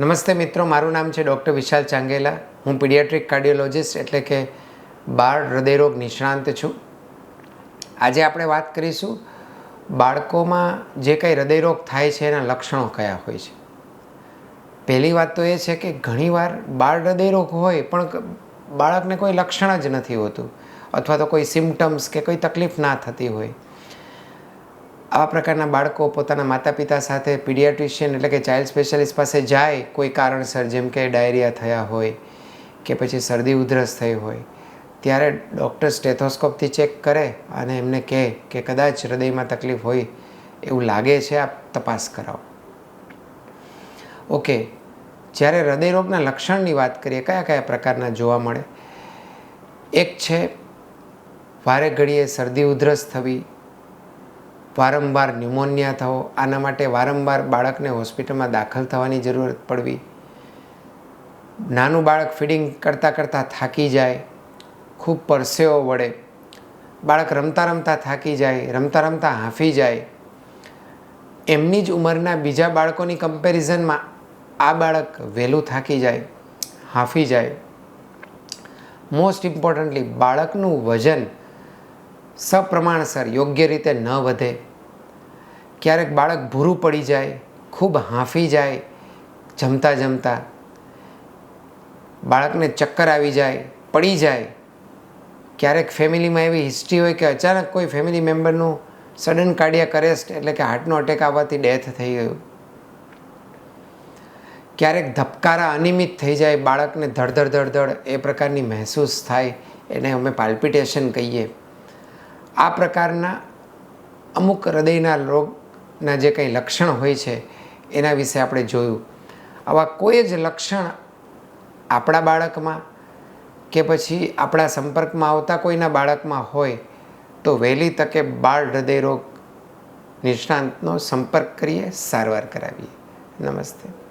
નમસ્તે મિત્રો, મારું નામ છે ડૉક્ટર વિશાલ ચાંગેલા. હું પીડિયાટ્રિક કાર્ડિયોલોજિસ્ટ એટલે કે બાળ હૃદયરોગ નિષ્ણાંત છું. આજે આપણે વાત કરીશું બાળકોમાં જે કંઈ હૃદયરોગ થાય છે એના લક્ષણો કયા હોય છે. પહેલી વાત તો એ છે કે ઘણીવાર બાળ હૃદયરોગ હોય પણ બાળકને કોઈ લક્ષણ જ નથી હોતું. અથવા તો કોઈ સિમ્ટમ્સ કે કોઈ તકલીફ ના થતી હોય. આવા પ્રકારના બાળકો પોતાના માતા પિતા સાથે પીડિયાટ્રિશિયન એટલે કે ચાઇલ્ડ સ્પેશિયાલિસ્ટ પાસે જાય કોઈ કારણસર, જેમ કે ડાયરિયા થયા હોય કે પછી શરદી ઉધરસ થઈ હોય, ત્યારે ડૉક્ટર સ્ટેથોસ્કોપથી ચેક કરે અને એમને કહે કે કદાચ હૃદયમાં તકલીફ હોય એવું લાગે છે, આપ તપાસ કરાવો. ઓકે, જ્યારે હૃદયરોગના લક્ષણની વાત કરીએ, કયા કયા પ્રકારના જોવા મળે? એક છે, વારે ઘડીએ શરદી ઉધરસ થવી વારંવાર ન્યુમોનિયા થવો, આના માટે વારંવાર બાળકને હોસ્પિટલમાં દાખલ થવાની જરૂરત પડવી. નાનું બાળક ફીડિંગ કરતાં કરતાં થાકી જાય, ખૂબ પરસેવો વળે. બાળક રમતા રમતા થાકી જાય, રમતા રમતા હાંફી જાય. એમની જ ઉંમરના બીજા બાળકોની કમ્પેરિઝનમાં આ બાળક વહેલું થાકી જાય, હાંફી જાય. મોસ્ટ ઇમ્પોર્ટન્ટલી બાળકનું વજન સપ્રમાણસર, યોગ્ય રીતે ન વધે. ક્યારેક બાળક ભૂરું પડી જાય, ખૂબ હાંફી જાય, જમતા જમતા. બાળકને ચક્કર આવી જાય, પડી જાય. ક્યારેક ફેમિલીમાં એવી હિસ્ટ્રી હોય કે અચાનક કોઈ ફેમિલી મેમ્બરનું સડન કાર્ડિયાક અરેસ્ટ એટલે કે હાર્ટનો અટેક આવવાથી ડેથ થઈ ગયું. ક્યારેક ધબકારા અનિયમિત થઈ જાય, બાળકને ધડધડ ધડધડ એ પ્રકારની મહેસૂસ થાય, એને અમે પાલ્પિટેશન કહીએ. આ પ્રકારના અમુક હૃદયના રોગના જે કંઈ લક્ષણ હોય છે, એના વિશે આપણે જોયું. આવા કોઈ જ લક્ષણ આપણા બાળકમાં કે પછી આપણા સંપર્કમાં આવતા કોઈના બાળકમાં હોય, તો વહેલી તકે બાળ હૃદય રોગ નિષ્ણાંતનો સંપર્ક કરીએ, સારવાર કરાવીએ. નમસ્તે.